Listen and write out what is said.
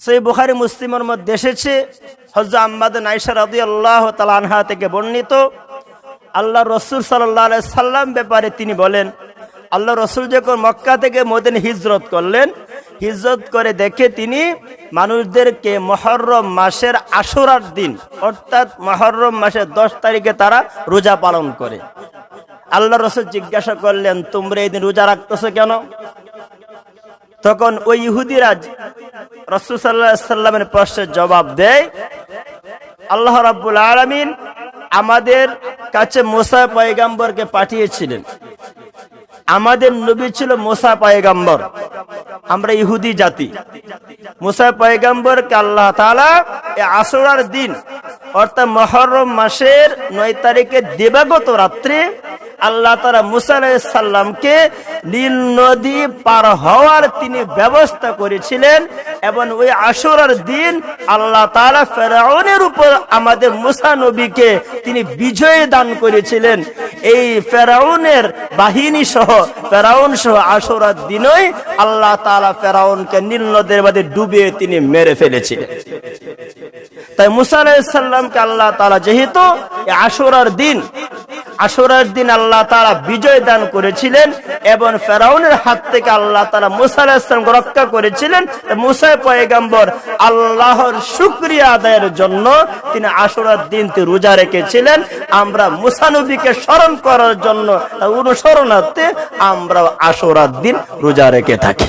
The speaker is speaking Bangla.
সেই বুখারি মুসলিমের মধ্যে এসেছে। হজ আম্মাদ নাইসা রাদি আল্লাহ আনহা থেকে বর্ণিত। আল্লাহ রসুল সাল্লাহ সাল্লাম ব্যাপারে তিনি বলেন, আল্লাহ রসুল যখন মক্কা থেকে মদিন হিজরত করলেন, হিজরত করে দেখে তিনি মানুষদেরকে মহরম মাসের আশুরার দিন, অর্থাৎ মহরম মাসের দশ তারিখে তারা রোজা পালন করে। আল্লাহ রসুল জিজ্ঞাসা করলেন, তোমরা এই দিন রোজা রাখতেছো কেন? তখন ওই ইহুদিরা রসুল সাল্লামের প্রশ্নের জবাব দেয়, আল্লাহ রাব্বুল আলমিন আমাদের কাছে মোসা পয়গাম্বরকে পাঠিয়েছিলেন। আমাদের নবী ছিল মোসা পয়গাম্বর। আমরা ইহুদি জাতি। মুসা পয়গাম্বরকে আল্লাহ তাআলা এই আসরার দিন, অর্থাৎ মহরম মাসের নয় তারিখে দেবাগত রাত্রে আল্লাহ তারা মুসা সাল্লামকে নীল নদী পার হওয়ার তিনি ব্যবস্থা করেছিলেন এবং ওই আসরার দিন আল্লাহ তাআলা ফেরাউনের উপর আমাদের মুসা নবীকে তিনি বিজয় দান করেছিলেন। এই ফেরাউনের বাহিনী সহ, ফেরাউন সহ আসরার দিনই আল্লাহ তাআলা ফেরাউনকে নীল নদের মধ্যে ডুবিয়ে তিনি মেরে ফেলেছিলেন। তাই মুসা আলাইসাল্লামকে আল্লাহ তালা যেহেতু আশুরার দিন আশুরার দিন আল্লাহ তাআলা বিজয় দান করেছিলেন এবং ফেরাউনের হাত থেকে আল্লাহ তারা মুসা আলাইসালামকে রক্ষা করেছিলেন। মুসা পয়গাম্বর আল্লাহর শুক্রিয়া আদায়ের জন্য তিনি আশুরার দিন রোজা রেখেছিলেন। আমরা মুসা নবীকে স্মরণ করার জন্য তার অনুসরণার্থে আমরা আশুরার দিন রোজা রেখে থাকি।